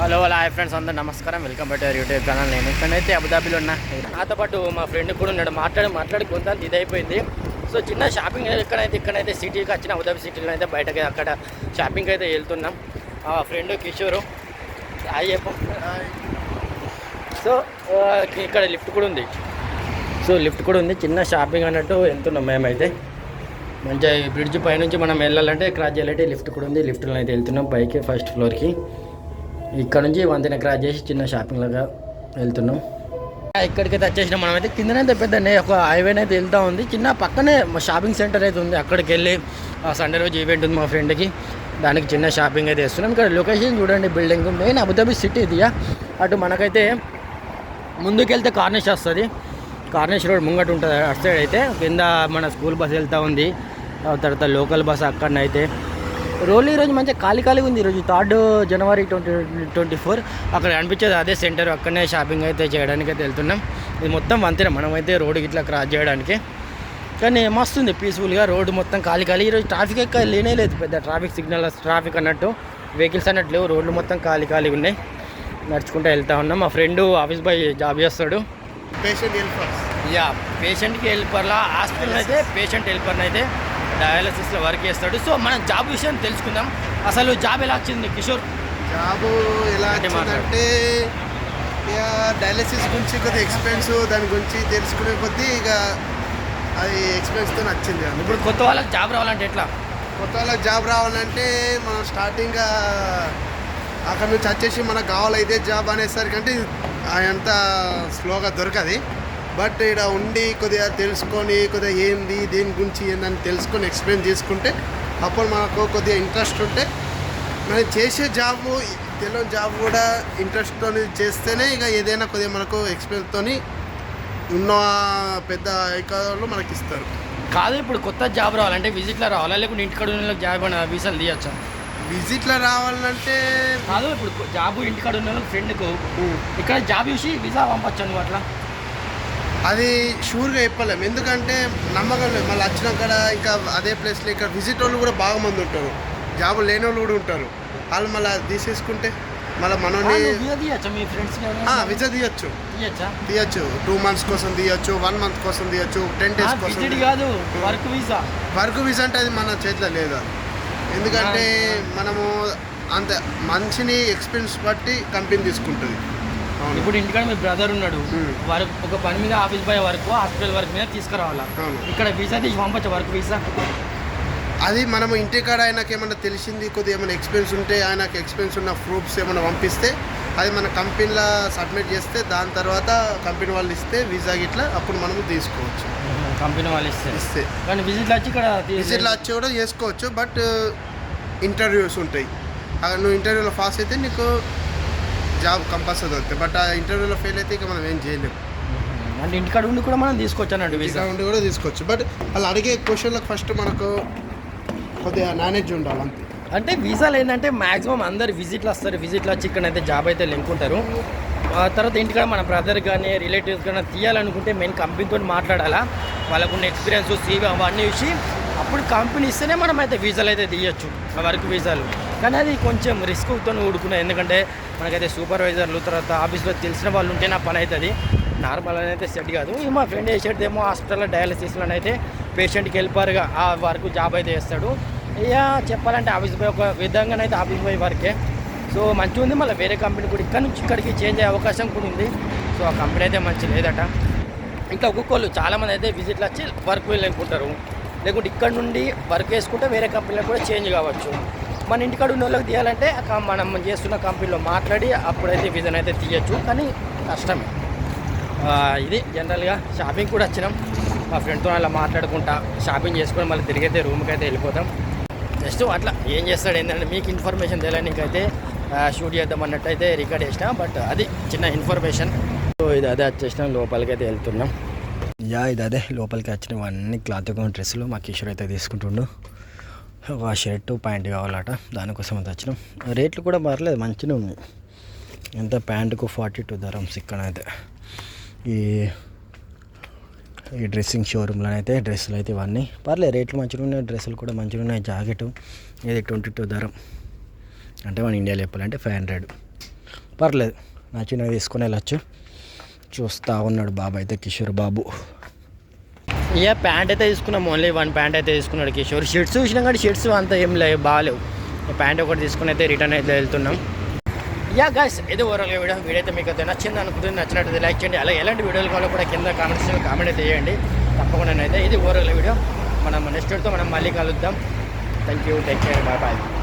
Hello hello hi friends అందరూ నమస్కారం. Welcome back to YouTube channel నేను ఇక్కడైతే అబుదాబిలో ఉన్నా. నాతో పాటు మా ఫ్రెండ్ కూడా ఉన్నాడు. మాట్లాడి మాట్లాడి కొంత ఇది అయిపోయింది సో చిన్న షాపింగ్ ఎక్కడైతే ఇక్కడైతే సిటీకి వచ్చిన అబుదాబి సిటీలో అయితే బయటకి అక్కడ షాపింగ్ అయితే వెళ్తున్నాం. మా ఫ్రెండ్ కిషోరు. హాయ్ చెప్పు. సో ఇక్కడ లిఫ్ట్ కూడా ఉంది. సో లిఫ్ట్ కూడా ఉంది. చిన్న షాపింగ్ అన్నట్టు వెళ్తున్నాం మేమైతే. మంచిగా బ్రిడ్జ్ పైనుంచి మనం వెళ్ళాలంటే క్రాస్ చేయాలంటే లిఫ్ట్ కూడా ఉంది. లిఫ్ట్లో అయితే వెళ్తున్నాం. పైకి ఫస్ట్ ఫ్లోర్కి ఇక్కడ నుంచి వంతెన క్రాస్ చేసి చిన్న షాపింగ్ లాగా వెళ్తున్నాం. ఇక్కడికైతే వచ్చేసిన మనమైతే. కిందనైతే పెద్దండి ఒక హైవే అయితే వెళ్తా ఉంది. చిన్న పక్కనే షాపింగ్ సెంటర్ అయితే ఉంది. అక్కడికి వెళ్ళి ఆ సండే రోజు ఈవెంట్ ఉంది మా ఫ్రెండ్కి దానికి చిన్న షాపింగ్ అయితే వేస్తున్నాం ఇక్కడ లొకేషన్ చూడండి building main Abu Dhabi city ఇదియా అటు మనకైతే ముందుకెళ్తే కార్నేష్ వస్తుంది. కార్నేష్ రోడ్ ముంగట ఉంటుంది. అటు సైడ్ అయితే కింద మన స్కూల్ బస్ వెళ్తూ ఉంది. ఆ తర్వాత లోకల్ బస్ అక్కడనైతే రోల్ ఈరోజు మంచిగా ఖాళీ ఖాళీగా ఉంది ఈరోజు. Third January twenty twenty four. అక్కడ అనిపించేది అదే సెంటర్ అక్కడనే షాపింగ్ అయితే చేయడానికి అయితే వెళ్తున్నాం. ఇది మొత్తం వంతెన మనమైతే రోడ్డు ఇట్లా క్రాస్ చేయడానికి. కానీ మస్తుంది పీస్ఫుల్గా రోడ్డు మొత్తం ఖాళీ ఖాళీ. ఈరోజు ట్రాఫిక్ ఎక్క లేనే లేదు. పెద్ద ట్రాఫిక్ సిగ్నల్ ట్రాఫిక్ అన్నట్టు. వెహికల్స్ అన్నట్టు లేవు. రోడ్లు మొత్తం ఖాళీ ఖాళీగా ఉన్నాయి. నడుచుకుంటూ వెళ్తా ఉన్నాం. మా ఫ్రెండ్ ఆఫీస్ బాయ్ జాబ్ చేస్తాడు. పేషెంట్ హెల్పర్స్ యా పేషెంట్కి హెల్పర్లా హాస్పిటల్ అయితే పేషెంట్ హెల్పర్ని అయితే డయాలసిస్లో వర్క్ చేస్తాడు. సో మనం జాబ్ విషయం తెలుసుకుందాం. అసలు జాబ్ ఎలా వచ్చింది కిషోర్? జాబు ఎలా అంటే డయాలసిస్ గురించి కొద్దిగా ఎక్స్పెన్స్ దాని గురించి తెలుసుకునే కొద్దీ ఇక అది ఎక్స్పెన్స్తో నచ్చింది ఇప్పుడు కొత్త వాళ్ళకి జాబ్ రావాలంటే ఎట్లా? కొత్త వాళ్ళకి జాబ్ రావాలంటే మనం స్టార్టింగ్ అక్కడ నుంచి వచ్చేసి మనకు కావాలైతే జాబ్ అనేసరికి అంటే అంత స్లోగా దొరకది. బట్ ఇక్కడ ఉండి కొద్దిగా తెలుసుకొని కొద్దిగా ఏంది దేని గురించి ఏందని తెలుసుకొని ఎక్స్ప్లెయిన్ చేసుకుంటే అప్పుడు మనకు కొద్దిగా ఇంట్రెస్ట్ ఉంటే మనం చేసే జాబ్ తెలియని జాబ్ కూడా ఇంట్రెస్ట్తో చేస్తేనే ఇక ఏదైనా కొద్దిగా మనకు ఎక్స్పీరియన్స్తో ఉన్న పెద్ద అధికారులు మనకి ఇస్తారు. కాదు ఇప్పుడు కొత్త జాబ్ రావాలంటే విజిట్లో రావాలా? లేకుంటే ఇంటికాడ ఉన్న జాబ్ వీసాలు తీయచ్చా? విజిట్లో రావాలంటే కాదు ఇప్పుడు జాబ్ ఇంటికాడ ఉన్న ఫ్రెండ్కు ఇక్కడ జాబ్ చూసి వీసా పంపచ్చు అట్లా? అది షూర్గా చెప్పలేము ఎందుకంటే నమ్మకం లేదు. మళ్ళీ వచ్చినాక ఇంకా అదే ప్లేస్లో ఇక్కడ విజిట్ వాళ్ళు కూడా బాగా మంది ఉంటారు. జాబ్ లేని వాళ్ళు కూడా ఉంటారు. వాళ్ళు మళ్ళీ తీసేసుకుంటే మళ్ళీ మనల్ని వీసా తీయచ్చా మీ ఫ్రెండ్స్ విజా తీయచ్చు. తీయచ్చా? టూ మంత్స్ కోసం తీయచ్చు వన్ మంత్ కోసం తీయచ్చు టెన్ డేస్ కోసం కాదు వర్క్ వీసా వర్క్ వీసా అంటే అది మన చేతిలో లేదు. ఎందుకంటే మనము అంత మనిషిని ఎక్స్పీరియన్స్ బట్టి కంపెనీ తీసుకుంటుంది. ఇప్పుడు ఇంటికాడ మీ బ్రదర్ ఉన్నాడు. వర్క్ ఒక పని మీద office boy work hospital work మీద తీసుకురావాలా. ఇక్కడ వీసా తీసి పంపచ్చు? Work visa? అది మనము ఇంటికాడ ఆయనకి ఏమైనా తెలిసింది కొద్దిగా ఏమైనా ఎక్స్పీరియన్స్ ఉంటే ఆయనకి ఎక్స్పీరియన్స్ ఉన్న ప్రూఫ్స్ ఏమైనా పంపిస్తే అది మన కంపెనీలో సబ్మిట్ చేస్తే దాని తర్వాత కంపెనీ వాళ్ళు ఇస్తే వీసా గిట్లా అప్పుడు మనము తీసుకోవచ్చు. కంపెనీ వాళ్ళు ఇస్తే. కానీ విజిట్లో వచ్చి ఇక్కడ విజిట్లో వచ్చి కూడా చేసుకోవచ్చు బట్ ఇంటర్వ్యూస్ ఉంటాయి. అక్కడ నువ్వు ఇంటర్వ్యూలో పాస్ అయితే నీకు జాబ్ కంపల్సరీ దొరుకుతాయి. బట్ ఆ ఇంటర్వ్యూలో ఫెయిల్ అయితే ఇక మనం ఏం చేయలేము అంటే ఇంటికాడ ఉండి కూడా మనం తీసుకోవచ్చు అన్నట్టు వీసా ఉండి కూడా తీసుకోవచ్చు. బట్ వాళ్ళు అడిగే క్వశ్చన్లకు ఫస్ట్ మనకు కొద్దిగా నాలెడ్జ్ ఉండాలి అంతే. అంటే వీసాలు ఏంటంటే మాక్సిమం అందరు విజిట్లు వస్తారు. విజిట్లు వచ్చి ఇక్కడ అయితే జాబ్ అయితే లింక్ ఉంటారు. ఆ తర్వాత ఇంటికాడ మన బ్రదర్ కానీ రిలేటివ్స్ కానీ తీయాలనుకుంటే మెయిన్ కంపెనీతో మాట్లాడాలా? వాళ్ళకున్న ఎక్స్పీరియన్స్ సీవీ అవన్నీ చూసి అప్పుడు కంపెనీ ఇస్తేనే మనం అయితే వీసాలు అయితే తీయచ్చు. వర్క్ వీసాలు కానీ అది కొంచెం రిస్క్తో ఊడుకున్నాయి ఎందుకంటే మనకైతే సూపర్వైజర్లు తర్వాత ఆఫీస్లో తెలిసిన వాళ్ళు ఉంటే నా పని అవుతుంది నార్మల్ అయితే సెట్ కాదు. ఈ మా ఫ్రెండ్ వేసేది ఏమో హాస్పిటల్లో డయాలసిస్లో అయితే పేషెంట్కి వెళ్ళిపారుగా ఆ వరకు జాబ్ అయితే చేస్తాడు. ఇక చెప్పాలంటే ఆఫీస్ బాయ్ ఒక విధంగానైతే ఆఫీస్ బాయ్ వర్కే. సో మంచిగా ఉంది. మళ్ళీ వేరే కంపెనీ కూడా ఇక్కడ నుంచి ఇక్కడికి చేంజ్ అయ్యే అవకాశం కూడా ఉంది. సో ఆ కంపెనీ అయితే మంచి లేదట. ఇంకా ఒక్కొక్కళ్ళు చాలామంది అయితే విజిట్లు వచ్చి వర్క్ వెళ్ళనుకుంటారు లేకుంటే ఇక్కడ నుండి వర్క్ వేసుకుంటే వేరే కంపెనీలో కూడా చేంజ్ కావచ్చు. మన ఇంటికాడ ఉన్న వాళ్ళకి తీయాలంటే మనం చేస్తున్న కంపెనీలో మాట్లాడి అప్పుడైతే విజన్ అయితే తీయచ్చు. కానీ కష్టమే. ఇది జనరల్గా షాపింగ్ కూడా వచ్చినాం. మా ఫ్రెండ్తో అలా మాట్లాడుకుంటా. షాపింగ్ చేసుకొని మళ్ళీ తిరిగైతే రూమ్కి అయితే వెళ్ళిపోతాం. జస్ట్ అట్లా. ఏం చేస్తాడు ఏంటంటే మీకు ఇన్ఫర్మేషన్ తెలియనికైతే షూట్ చేద్దాం అన్నట్టయితే రికార్డ్ చేసిన. బట్ అది చిన్న ఇన్ఫర్మేషన్. సో ఇది అదే వచ్చేసిన. లోపలికి అయితే వెళ్తున్నాం. యా ఇది అదే. లోపలికి వచ్చినవన్నీ క్లాత్ డ్రెస్సులు మా కిషోర్ అయితే తీసుకుంటుండు. ఒక షర్టు ప్యాంట్ కావాలట. దానికోసం అంత వచ్చినాం. రేట్లు కూడా పర్లేదు మంచిగా ఉన్నాయి. ఎంత ప్యాంటుకు ఫార్టీ టూ ధరమ్స్ ఇక్కడ అయితే ఈ ఈ డ్రెస్సింగ్ షోరూంలో అయితే డ్రెస్సులు అయితే ఇవన్నీ. పర్లేదు రేట్లు మంచిగా ఉన్నాయి డ్రెస్సులు కూడా మంచిగా ఉన్నాయి. జాకెట్ ఇది ట్వంటీ టూ ధరం. అంటే మన ఇండియాలో చెప్పాలంటే ఫైవ్ హండ్రెడ్. పర్లేదు నచ్చినవి తీసుకొని వెళ్ళచ్చు. చూస్తూ ఉన్నాడు బాబు అయితే కిషోర్ బాబు. ఇక ప్యాంట్ అయితే తీసుకున్నాం. ఓన్లీ వన్ ప్యాంట్ అయితే తీసుకున్నాడు కిషోర్. షర్ట్స్ చూసినా కానీ షర్ట్స్ అంత ఏం లేవు బాగాలేవు. ప్యాంట్ ఒకటి తీసుకుని అయితే రిటర్న్ అయితే వెళ్తున్నాం. యా గైస్ ఇది ఓవరాల్గా వీడియో. వీడియో అయితే మీకు అయితే నచ్చింది అనుకుంటుంది. నచ్చినట్టు లైక్ చేయండి. అలా ఎలాంటి వీడియోలు కావాలో కూడా కింద కామెంట్స్ కామెంట్ అయితే చేయండి. తప్పకుండా అయితే ఇది ఓవరాల్ వీడియో. మనం నెక్స్ట్ వీడియోతో మనం మళ్ళీ కలుద్దాం. Thank you take care bye bye